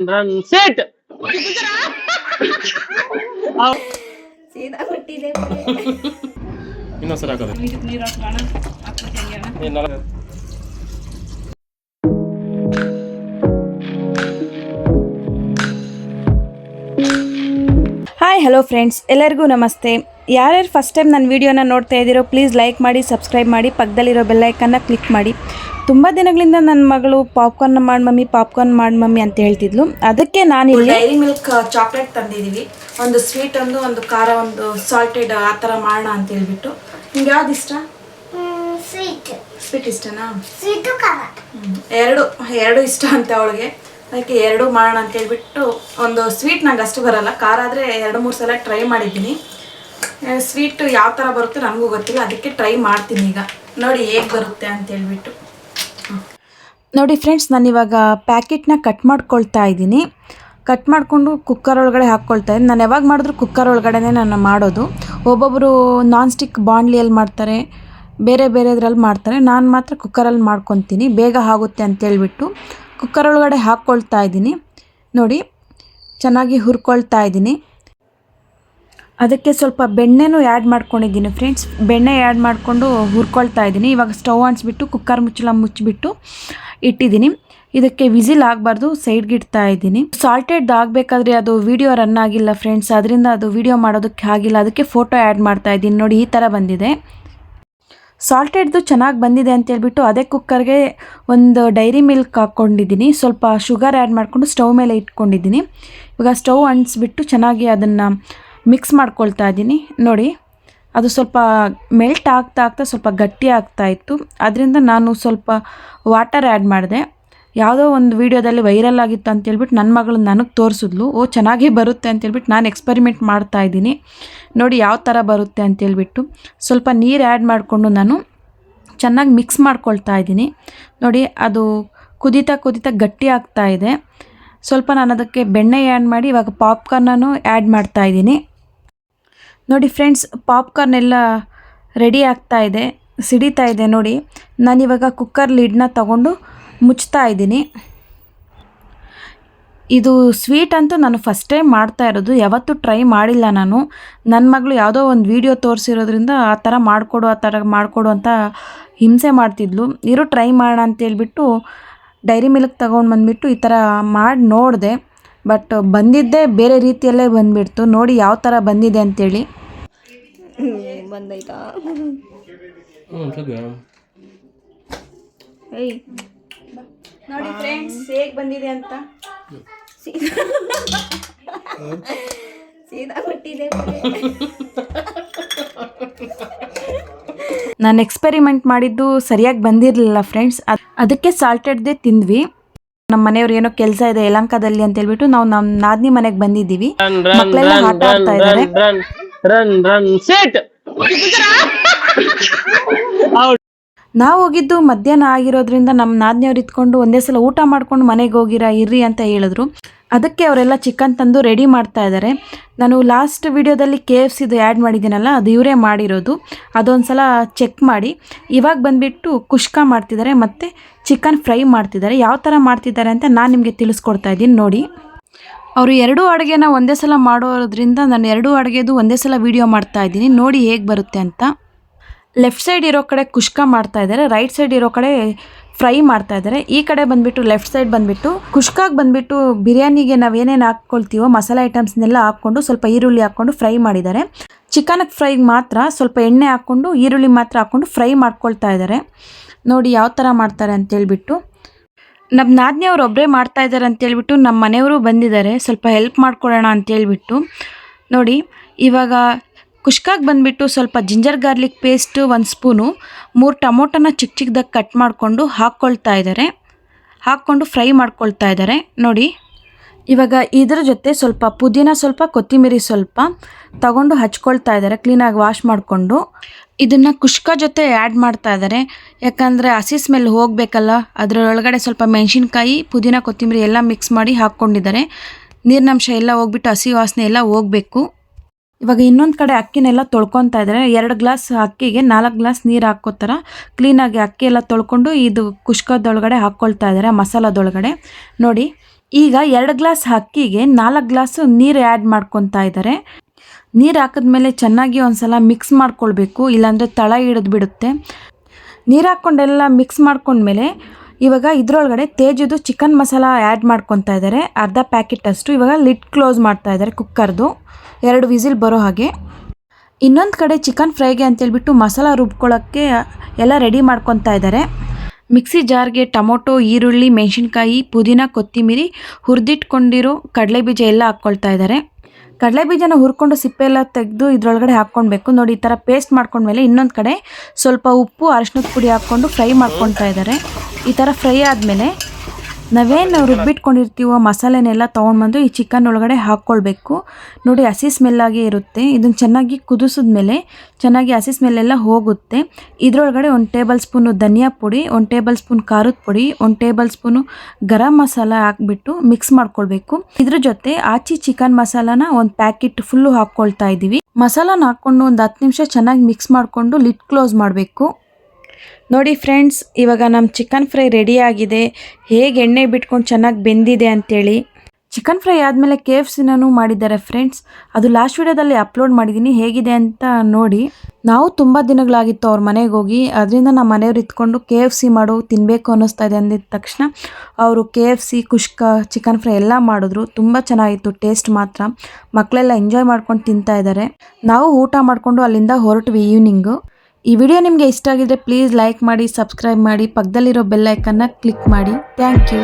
Run set ಸೀದಾ ಬಿಟ್ಟಿದೆ ಇನ್ನೊಂದ್ಸಲ ಹಾಕೋದು ಇದಕ್ಕೆ ನೀರು ಹಾಕೋಣ ಹಾಕ್ಬಿಟ್ಟು ಏನ್ ನಾಲ್ಕು- ಹಾಯ್ ಹಲೋ ಫ್ರೆಂಡ್ಸ್ ಎಲ್ಲರಿಗೂ ನಮಸ್ತೆ ಯಾರ್ಯಾರು ಫಸ್ಟ್ ಟೈಮ್ ನನ್ನ ವೀಡಿಯೋನ ನೋಡ್ತಾ ಇದ್ದೀರೋ ಪ್ಲೀಸ್ ಲೈಕ್ ಮಾಡಿ ಸಬ್ಸ್ಕ್ರೈಬ್ ಮಾಡಿ ಪಕ್ಕದಲ್ಲಿರೋ ಬೆಲ್ಲೈಕನ್ನ ಕ್ಲಿಕ್ ಮಾಡಿ. ತುಂಬ ದಿನಗಳಿಂದ ನನ್ನ ಮಗಳು ಪಾಪ್ಕಾರ್ನ್ ಮಾಡಿ ಮಮ್ಮಿ ಪಾಪ್ಕಾರ್ನ್ ಮಾಡಿ ಮಮ್ಮಿ ಅಂತ ಹೇಳ್ತಿದ್ಲು. ಅದಕ್ಕೆ ನಾನು ಇಲ್ಲಿ ಡೈರಿ ಮಿಲ್ಕ್ ಚಾಕ್ಲೇಟ್ ತಂದಿದ್ದೀವಿ ಒಂದು ಸ್ವೀಟ್ ಒಂದು ಒಂದು ಖಾರ ಒಂದು ಸಾಲ್ಟೆಡ್ ಆ ಥರ ಮಾಡೋಣ ಅಂತ ಹೇಳ್ಬಿಟ್ಟು. ನಿಮ್ಗೆ ಯಾವ್ದು ಇಷ್ಟ? ಸ್ವೀಟ್ ಸ್ವೀಟ್ ಇಷ್ಟನಾ? ಸ್ವೀಟು ಖಾರ. ಎರಡು ಎರಡು ಇಷ್ಟ ಅಂತ ಅವಳಿಗೆ. ಅದಕ್ಕೆ ಎರಡು ಮಾಡೋಣ ಅಂತ ಹೇಳ್ಬಿಟ್ಟು ಒಂದು ಸ್ವೀಟ್ ನಂಗೆ ಅಷ್ಟು ಬರಲ್ಲ. ಖಾರ ಆದರೆ ಎರಡು ಮೂರು ಸಲ ಟ್ರೈ ಮಾಡಿದ್ದೀನಿ. ಸ್ವೀಟ್ ಯಾವ ಥರ ಬರುತ್ತೆ ನನಗೂ ಗೊತ್ತಿಲ್ಲ. ಅದಕ್ಕೆ ಟ್ರೈ ಮಾಡ್ತೀನಿ ಈಗ. ನೋಡಿ ಹೇಗೆ ಬರುತ್ತೆ ಅಂತ ಹೇಳ್ಬಿಟ್ಟು. ನೋಡಿ ಫ್ರೆಂಡ್ಸ್ ನಾನು ಇವಾಗ ಪ್ಯಾಕೆಟ್ನ ಕಟ್ ಮಾಡ್ಕೊಳ್ತಾ ಇದ್ದೀನಿ. ಕಟ್ ಮಾಡಿಕೊಂಡು ಕುಕ್ಕರ್ ಒಳಗಡೆ ಹಾಕ್ಕೊಳ್ತಾ ಇದ್ದೀನಿ. ನಾನು ಯಾವಾಗ ಮಾಡಿದ್ರು ಕುಕ್ಕರ್ ಒಳಗಡೆನೇ ನಾನು ಮಾಡೋದು. ಒಬ್ಬೊಬ್ಬರು ನಾನ್ ಸ್ಟಿಕ್ ಬಾಂಡ್ಲಿಯಲ್ಲಿ ಮಾಡ್ತಾರೆ, ಬೇರೆ ಬೇರೆದ್ರಲ್ಲಿ ಮಾಡ್ತಾರೆ. ನಾನು ಮಾತ್ರ ಕುಕ್ಕರಲ್ಲಿ ಮಾಡ್ಕೊತೀನಿ. ಬೇಗ ಆಗುತ್ತೆ ಅಂತೇಳ್ಬಿಟ್ಟು ಕುಕ್ಕರ್ ಒಳಗಡೆ ಹಾಕ್ಕೊಳ್ತಾ ಇದ್ದೀನಿ. ನೋಡಿ, ಚೆನ್ನಾಗಿ ಹುರ್ಕೊಳ್ತಾ ಇದ್ದೀನಿ. ಅದಕ್ಕೆ ಸ್ವಲ್ಪ ಬೆಣ್ಣೆನೂ ಆ್ಯಡ್ ಮಾಡ್ಕೊಂಡಿದ್ದೀನಿ ಫ್ರೆಂಡ್ಸ್ ಬೆಣ್ಣೆ ಆ್ಯಡ್ ಮಾಡಿಕೊಂಡು ಹುರ್ಕೊಳ್ತಾ ಇದ್ದೀನಿ. ಇವಾಗ ಸ್ಟವ್ ಅಂಟಿಸ್ಬಿಟ್ಟು ಕುಕ್ಕರ್ ಮುಚ್ಚಳ ಮುಚ್ಚಿಬಿಟ್ಟು ಇಟ್ಟಿದ್ದೀನಿ. ಇದಕ್ಕೆ ವಿಸಿಲ್ ಆಗಬಾರ್ದು ಸೈಡ್ಗೆ ಇಡ್ತಾ ಇದ್ದೀನಿ. ಸಾಲ್ಟೆಡ್ ಆಗಬೇಕಾದ್ರೆ ಅದು ವಿಡಿಯೋ ರನ್ ಆಗಿಲ್ಲ ಫ್ರೆಂಡ್ಸ್ ಅದರಿಂದ ಅದು ವಿಡಿಯೋ ಮಾಡೋದಕ್ಕೆ ಆಗಿಲ್ಲ. ಅದಕ್ಕೆ ಫೋಟೋ ಆ್ಯಡ್ ಮಾಡ್ತಾ ಇದ್ದೀನಿ. ನೋಡಿ, ಈ ಥರ ಬಂದಿದೆ. ಸಾಲ್ಟೆಡ್ದು ಚೆನ್ನಾಗಿ ಬಂದಿದೆ ಅಂತೇಳ್ಬಿಟ್ಟು ಅದೇ ಕುಕ್ಕರ್ಗೆ ಒಂದು ಡೈರಿ ಮಿಲ್ಕ್ ಹಾಕ್ಕೊಂಡಿದ್ದೀನಿ ಸ್ವಲ್ಪ ಶುಗರ್ ಆ್ಯಡ್ ಮಾಡಿಕೊಂಡು ಸ್ಟವ್ ಮೇಲೆ ಇಟ್ಕೊಂಡಿದ್ದೀನಿ. ಇವಾಗ ಸ್ಟವ್ ಅಂಟಿಸ್ಬಿಟ್ಟು ಚೆನ್ನಾಗಿ ಅದನ್ನು ಮಿಕ್ಸ್ ಮಾಡ್ಕೊಳ್ತಾ ಇದ್ದೀನಿ. ನೋಡಿ, ಅದು ಸ್ವಲ್ಪ ಮೆಲ್ಟ್ ಆಗ್ತಾ ಆಗ್ತಾ ಸ್ವಲ್ಪ ಗಟ್ಟಿ ಆಗ್ತಾ ಇತ್ತು. ಅದರಿಂದ ನಾನು ಸ್ವಲ್ಪ ವಾಟರ್ ಆ್ಯಡ್ ಮಾಡಿದೆ. ಯಾವುದೋ ಒಂದು ವೀಡಿಯೋದಲ್ಲಿ ವೈರಲ್ ಆಗಿತ್ತು ಅಂತೇಳ್ಬಿಟ್ಟು ನನ್ನ ಮಗಳು ನನಗೆ ತೋರಿಸಿದ್ಲು. ಓ, ಚೆನ್ನಾಗೇ ಬರುತ್ತೆ ಅಂತೇಳ್ಬಿಟ್ಟು ನಾನು ಎಕ್ಸ್ಪರಿಮೆಂಟ್ ಮಾಡ್ತಾ ಇದ್ದೀನಿ. ನೋಡಿ, ಯಾವ ಥರ ಬರುತ್ತೆ ಅಂತೇಳ್ಬಿಟ್ಟು ಸ್ವಲ್ಪ ನೀರು ಆ್ಯಡ್ ಮಾಡಿಕೊಂಡು ನಾನು ಚೆನ್ನಾಗಿ ಮಿಕ್ಸ್ ಮಾಡ್ಕೊಳ್ತಾ ಇದ್ದೀನಿ. ನೋಡಿ, ಅದು ಕುದೀತಾ ಕುದೀತಾ ಗಟ್ಟಿ ಆಗ್ತಾ ಇದೆ. ಸ್ವಲ್ಪ ನಾನು ಅದಕ್ಕೆ ಬೆಣ್ಣೆ ಆ್ಯಡ್ ಮಾಡಿ, ಇವಾಗ ಪಾಪ್ಕಾರ್ನನ್ನು ಆ್ಯಡ್ ಮಾಡ್ತಾ ಇದ್ದೀನಿ. ನೋಡಿ ಫ್ರೆಂಡ್ಸ್, ಪಾಪ್ಕಾರ್ನ್ ಎಲ್ಲ ರೆಡಿ ಆಗ್ತಾ ಇದೆ, ಸಿಡಿತಾ ಇದೆ ನೋಡಿ. ನಾನಿವಾಗ ಕುಕ್ಕರ್ ಲಿಡ್ನ ತಗೊಂಡು ಮುಚ್ತಾ ಇದ್ದೀನಿ. ಇದು ಸ್ವೀಟ್ ಅಂತೂ ನಾನು ಫಸ್ಟ್ ಟೈಮ್ ಮಾಡ್ತಾ ಇರೋದು, ಯಾವತ್ತೂ ಟ್ರೈ ಮಾಡಿಲ್ಲ ನಾನು. ನನ್ನ ಮಗಳು ಯಾವುದೋ ಒಂದು ವಿಡಿಯೋ ತೋರಿಸಿರೋದ್ರಿಂದ ಆ ಥರ ಮಾಡಿಕೊಡು, ಆ ಥರ ಮಾಡಿಕೊಡು ಅಂತ ಹಿಂಸೆ ಮಾಡ್ತಿದ್ಲು. ಇರು ಟ್ರೈ ಮಾಡೋಣ ಅಂತೇಳ್ಬಿಟ್ಟು ಡೈರಿ ಮಿಲ್ಕ್ ತಗೊಂಡು ಬಂದುಬಿಟ್ಟು ಈ ಥರ ಮಾಡಿ ನೋಡಿದೆ. ಬಟ್ ಬಂದಿದ್ದೇ ಬೇರೆ ರೀತಿಯಲ್ಲೇ ಬಂದ್ಬಿಡ್ತು. ನೋಡಿ ಯಾವ ಥರ ಬಂದಿದೆ ಅಂತೇಳಿ. ಬಂದೈತಾ? ನೋಡಿ ಫ್ರೆಂಡ್ಸ್ ಹೇಗೆ ಬಂದಿದೆ ಅಂತ? ಸೀದಾ ಬಿಟ್ಟಿದೆ ನಾನು ಎಕ್ಸ್ಪೆರಿಮೆಂಟ್ ಮಾಡಿದ್ದು ಸರಿಯಾಗಿ ಬಂದಿರಲಿಲ್ಲ ಫ್ರೆಂಡ್ಸ್ ಅದಕ್ಕೆ ಸಾಲ್ಟೆಡ್ದೇ ತಿಂದ್ವಿ. ನಮ್ಮ ಮನೆಯವ್ರು ಏನೋ ಕೆಲಸ ಇದೆ ಯಲಂಕದಲ್ಲಿ ಅಂತ ಹೇಳ್ಬಿಟ್ಟು ನಾವು ನಮ್ ನಾದ್ನಿ ಮನೆಗೆ ಬಂದಿದ್ದೀವಿ. ರನ್ ರನ್ ಮಕ್ಕಳೆಲ್ಲ ರನ್ ಆಟ ರನ್ ಆಡ್ತಾ ಇದ್ದಾರೆ ನಾವು ಹೋಗಿದ್ದು ಮಧ್ಯಾಹ್ನ ಆಗಿರೋದ್ರಿಂದ ನಮ್ಮ ನಾದಿನಿಯವ್ರು ಇದ್ಕೊಂಡು ಒಂದೇ ಸಲ ಊಟ ಮಾಡ್ಕೊಂಡು ಮನೆಗೆ ಹೋಗಿರ, ಇರ್ರಿ ಅಂತ ಹೇಳಿದ್ರು. ಅದಕ್ಕೆ ಅವರೆಲ್ಲ ಚಿಕನ್ ತಂದು ರೆಡಿ ಮಾಡ್ತಾ ಇದ್ದಾರೆ ನಾನು ಲಾಸ್ಟ್ ವಿಡಿಯೋದಲ್ಲಿ ಕೆ ಎಫ್ ಸಿದು ಆ್ಯಡ್ ಮಾಡಿದ್ದೀನಲ್ಲ, ಅದು ಇವರೇ ಮಾಡಿರೋದು. ಅದೊಂದು ಸಲ ಚೆಕ್ ಮಾಡಿ. ಇವಾಗ ಬಂದುಬಿಟ್ಟು ಕುಷ್ಕ ಮಾಡ್ತಿದ್ದಾರೆ ಮತ್ತು ಚಿಕನ್ ಫ್ರೈ ಮಾಡ್ತಿದ್ದಾರೆ ಯಾವ ಥರ ಮಾಡ್ತಿದ್ದಾರೆ ಅಂತ ನಾನು ನಿಮಗೆ ತಿಳಿಸ್ಕೊಡ್ತಾ ಇದ್ದೀನಿ, ನೋಡಿ. ಅವರು ಎರಡೂ ಅಡುಗೆನ ಒಂದೇ ಸಲ ಮಾಡೋದ್ರಿಂದ ನಾನು ಎರಡೂ ಅಡುಗೆದು ಒಂದೇ ಸಲ ವೀಡಿಯೋ ಮಾಡ್ತಾ ಇದ್ದೀನಿ. ನೋಡಿ ಹೇಗೆ ಬರುತ್ತೆ ಅಂತ. ಲೆಫ್ಟ್ ಸೈಡ್ ಇರೋ ಕಡೆ ಕುಷ್ಕ ಮಾಡ್ತಾ ಇದ್ದಾರೆ ರೈಟ್ ಸೈಡ್ ಇರೋ ಕಡೆ ಫ್ರೈ ಮಾಡ್ತಾ ಇದ್ದಾರೆ. ಈ ಕಡೆ ಬಂದ್ಬಿಟ್ಟು ಲೆಫ್ಟ್ ಸೈಡ್ ಬಂದ್ಬಿಟ್ಟು ಕುಷ್ಕಾಗ್ ಬಂದ್ಬಿಟ್ಟು ಬಿರಿಯಾನಿಗೆ ನಾವು ಏನೇನು ಹಾಕ್ಕೊಳ್ತೀವೋ, ಮಸಾಲೆ ಐಟಮ್ಸ್ನೆಲ್ಲ ಹಾಕ್ಕೊಂಡು ಸ್ವಲ್ಪ ಈರುಳ್ಳಿ ಹಾಕ್ಕೊಂಡು ಫ್ರೈ ಮಾಡಿದ್ದಾರೆ. ಚಿಕನ್ ಫ್ರೈಗೆ ಮಾತ್ರ ಸ್ವಲ್ಪ ಎಣ್ಣೆ ಹಾಕ್ಕೊಂಡು ಈರುಳ್ಳಿ ಮಾತ್ರ ಹಾಕ್ಕೊಂಡು ಫ್ರೈ ಮಾಡ್ಕೊಳ್ತಾ ಇದ್ದಾರೆ. ನೋಡಿ ಯಾವ ಥರ ಮಾಡ್ತಾರೆ ಅಂತೇಳ್ಬಿಟ್ಟು ನಮ್ಮ ನಾದಿನಿ ಒಬ್ಬರೇ ಮಾಡ್ತಾ ಇದ್ದಾರೆ ಅಂತೇಳ್ಬಿಟ್ಟು ನಮ್ಮ ಮನೆಯವರು ಬಂದಿದ್ದಾರೆ, ಸ್ವಲ್ಪ ಹೆಲ್ಪ್ ಮಾಡ್ಕೊಡೋಣ ಅಂತೇಳ್ಬಿಟ್ಟು ನೋಡಿ ಇವಾಗ ಕುಷ್ಕಾಗ್ ಬಂದುಬಿಟ್ಟು ಸ್ವಲ್ಪ ಜಿಂಜರ್ ಗಾರ್ಲಿಕ್ ಪೇಸ್ಟು ಒಂದು ಸ್ಪೂನು, ಮೂರು ಟೊಮೊಟೊನ ಚಿಕ್ಕ ಚಿಕ್ಕದಾಗಿ ಕಟ್ ಮಾಡಿಕೊಂಡು ಹಾಕ್ಕೊಳ್ತಾ ಇದ್ದಾರೆ ಹಾಕ್ಕೊಂಡು ಫ್ರೈ ಮಾಡ್ಕೊಳ್ತಾ ಇದ್ದಾರೆ ನೋಡಿ, ಇವಾಗ ಇದ್ರ ಜೊತೆ ಸ್ವಲ್ಪ ಪುದೀನ ಸ್ವಲ್ಪ ಕೊತ್ತಂಬರಿ ಸ್ವಲ್ಪ ತಗೊಂಡು ಹಚ್ಕೊಳ್ತಾ ಇದ್ದಾರೆ ಕ್ಲೀನಾಗಿ ವಾಶ್ ಮಾಡಿಕೊಂಡು. ಇದನ್ನು ಕುಷ್ಕ ಜೊತೆ ಆ್ಯಡ್ ಮಾಡ್ತಾ ಇದ್ದಾರೆ ಯಾಕಂದರೆ ಹಸಿ ಸ್ಮೆಲ್ ಹೋಗಬೇಕಲ್ಲ, ಅದರೊಳಗಡೆ ಸ್ವಲ್ಪ ಮೆಣಸಿನ್ಕಾಯಿ, ಪುದೀನ ಕೊತ್ತಂಬರಿ ಎಲ್ಲ ಮಿಕ್ಸ್ ಮಾಡಿ ಹಾಕ್ಕೊಂಡಿದ್ದಾರೆ ನೀರಿನಂಶ ಎಲ್ಲ ಹೋಗ್ಬಿಟ್ಟು ಹಸಿ ವಾಸನೆ ಎಲ್ಲ ಹೋಗಬೇಕು. ಇವಾಗ ಇನ್ನೊಂದು ಕಡೆ ಅಕ್ಕಿನೆಲ್ಲ ತೊಳ್ಕೊತಾ ಇದ್ದಾರೆ ಎರಡು ಗ್ಲಾಸ್ ಅಕ್ಕಿಗೆ ನಾಲ್ಕು ಗ್ಲಾಸ್ ನೀರು ಹಾಕೋತಾರ. ಕ್ಲೀನಾಗಿ ಅಕ್ಕಿ ಎಲ್ಲ ತೊಳ್ಕೊಂಡು ಇದು ಕುಷ್ಕದೊಳಗಡೆ ಹಾಕ್ಕೊಳ್ತಾ ಇದ್ದಾರೆ ಮಸಾಲದೊಳಗಡೆ. ನೋಡಿ, ಈಗ ಎರಡು ಗ್ಲಾಸ್ ಅಕ್ಕಿಗೆ ನಾಲ್ಕು ಗ್ಲಾಸು ನೀರು ಆ್ಯಡ್ ಮಾಡ್ಕೊತಾ ಇದ್ದಾರೆ ನೀರು ಹಾಕಿದ್ಮೇಲೆ ಚೆನ್ನಾಗಿ ಒಂದ್ಸಲ ಮಿಕ್ಸ್ ಮಾಡ್ಕೊಳ್ಬೇಕು, ಇಲ್ಲಾಂದರೆ ತಳ ಹಿಡಿದು ಬಿಡುತ್ತೆ. ನೀರು ಹಾಕ್ಕೊಂಡೆಲ್ಲ ಮಿಕ್ಸ್ ಮಾಡ್ಕೊಂಡ್ಮೇಲೆ ಇವಾಗ ಇದರೊಳಗಡೆ ತೇಜದು ಚಿಕನ್ ಮಸಾಲ ಆ್ಯಡ್ ಮಾಡ್ಕೊತಾ ಇದ್ದಾರೆ ಅರ್ಧ ಪ್ಯಾಕೆಟ್ ಅಷ್ಟು. ಇವಾಗ ಲಿಡ್ ಕ್ಲೋಸ್ ಮಾಡ್ತಾ ಇದ್ದಾರೆ ಕುಕ್ಕರ್ದು. ಎರಡು ವಿಸಿಲ್ ಬರೋ ಹಾಗೆ. ಇನ್ನೊಂದು ಕಡೆ ಚಿಕನ್ ಫ್ರೈಗೆ ಅಂತೇಳ್ಬಿಟ್ಟು ಮಸಾಲ ರುಬ್ಕೊಳ್ಳೋಕ್ಕೆ ಎಲ್ಲ ರೆಡಿ ಮಾಡ್ಕೊತಾ ಇದ್ದಾರೆ ಮಿಕ್ಸಿ ಜಾರ್ಗೆ ಟೊಮೊಟೊ, ಈರುಳ್ಳಿ, ಮೆಣಸಿನ್ಕಾಯಿ, ಪುದೀನ, ಕೊತ್ತಿಮಿರಿ ಹುರಿದಿಟ್ಕೊಂಡಿರೋ ಕಡಲೆಬೀಜ ಎಲ್ಲ ಹಾಕ್ಕೊಳ್ತಾ ಇದ್ದಾರೆ ಕಡಲೆಬೀಜನ ಹುರ್ಕೊಂಡು ಸಿಪ್ಪೆ ಎಲ್ಲ ತೆಗೆದು ಇದ್ರೊಳಗಡೆ ಹಾಕ್ಕೊಳ್ಬೇಕು ನೋಡಿ, ಈ ಥರ ಪೇಸ್ಟ್ ಮಾಡ್ಕೊಂಡ್ಮೇಲೆ ಇನ್ನೊಂದು ಕಡೆ ಸ್ವಲ್ಪ ಉಪ್ಪು ಅರಶಿನದ ಪುಡಿ ಹಾಕ್ಕೊಂಡು ಫ್ರೈ ಮಾಡ್ಕೊಳ್ತಾ ಇದ್ದಾರೆ. ಈ ಥರ ಫ್ರೈ ಆದಮೇಲೆ ನಾವೇನು ರುಬ್ಬಿಟ್ಕೊಂಡಿರ್ತೀವೋ ಮಸಾಲೆನೆಲ್ಲ ತೊಗೊಂಡ್ಬಂದು ಈ ಚಿಕನ್ ಒಳಗಡೆ ಹಾಕ್ಕೊಳ್ಬೇಕು. ನೋಡಿ, ಹಸಿ ಸ್ಮೆಲ್ಲಾಗಿ ಇರುತ್ತೆ. ಇದನ್ನು ಚೆನ್ನಾಗಿ ಕುದಿಸಿದ್ಮೇಲೆ ಚೆನ್ನಾಗಿ ಹಸಿ ಸ್ಮೆಲ್ಲೆಲ್ಲ ಹೋಗುತ್ತೆ. ಇದರೊಳಗಡೆ ಒಂದು ಟೇಬಲ್ ಸ್ಪೂನು ಧನಿಯಾ ಪುಡಿ, ಒಂದು ಟೇಬಲ್ ಸ್ಪೂನ್ ಖಾರದ ಪುಡಿ, ಒಂದು ಟೇಬಲ್ ಸ್ಪೂನು ಗರಂ ಮಸಾಲ ಹಾಕ್ಬಿಟ್ಟು ಮಿಕ್ಸ್ ಮಾಡ್ಕೊಳ್ಬೇಕು. ಇದ್ರ ಜೊತೆ ಆಚಿ ಚಿಕನ್ ಮಸಾಲಾನ ಒಂದು ಪ್ಯಾಕೆಟ್ ಫುಲ್ಲು ಹಾಕ್ಕೊಳ್ತಾ ಇದ್ದೀವಿ ಮಸಾಲಾನ ಹಾಕ್ಕೊಂಡು ಒಂದು ಹತ್ತು ನಿಮಿಷ ಚೆನ್ನಾಗಿ ಮಿಕ್ಸ್ ಮಾಡಿಕೊಂಡು ಲಿಟ್ ಕ್ಲೋಸ್ ಮಾಡಬೇಕು. ನೋಡಿ ಫ್ರೆಂಡ್ಸ್, ಇವಾಗ ನಮ್ಮ ಚಿಕನ್ ಫ್ರೈ ರೆಡಿ ಆಗಿದೆ. ಹೇಗೆ ಎಣ್ಣೆ ಬಿಟ್ಕೊಂಡು ಚೆನ್ನಾಗಿ ಬೆಂದಿದೆ ಅಂತೇಳಿ. ಚಿಕನ್ ಫ್ರೈ ಆದಮೇಲೆ ಕೆ ಎಫ್ ಸಿನೂ ಮಾಡಿದ್ದಾರೆ ಫ್ರೆಂಡ್ಸ್. ಅದು ಲಾಸ್ಟ್ ವೀಡಿಯೋದಲ್ಲಿ ಅಪ್ಲೋಡ್ ಮಾಡಿದ್ದೀನಿ ಹೇಗಿದೆ ಅಂತ ನೋಡಿ. ನಾವು ತುಂಬ ದಿನಗಳಾಗಿತ್ತು ಅವ್ರ ಮನೆಗೆ ಹೋಗಿ, ಅದರಿಂದ ನಮ್ಮ ಮನೆಯವ್ರು ಇತ್ಕೊಂಡು ಕೆ ಎಫ್ ಸಿ ಮಾಡು ತಿನ್ನಬೇಕು ಅನ್ನಿಸ್ತಾ ಇದೆ ಅಂದಿದ ತಕ್ಷಣ ಅವರು K F C kushka chicken fry ಎಲ್ಲ ಮಾಡಿದ್ರು. ತುಂಬ ಚೆನ್ನಾಗಿತ್ತು ಟೇಸ್ಟ್ ಮಾತ್ರ. ಮಕ್ಕಳೆಲ್ಲ ಎಂಜಾಯ್ ಮಾಡ್ಕೊಂಡು ತಿಂತಾ ಇದ್ದಾರೆ ನಾವು ಊಟ ಮಾಡಿಕೊಂಡು ಅಲ್ಲಿಂದ ಹೊರಟ್ವಿ ಈವ್ನಿಂಗು ಈ ವಿಡಿಯೋ ನಿಮಗೆ ಇಷ್ಟ ಆಗಿದ್ರೆ ಪ್ಲೀಸ್ ಲೈಕ್ ಮಾಡಿ ಸಬ್ಸ್ಕ್ರೈಬ್ ಮಾಡಿ, ಪಕ್ಕದಲ್ಲಿರೋ ಬೆಲ್ ಐಕನ್ನ ಕ್ಲಿಕ್ ಮಾಡಿ. Thank you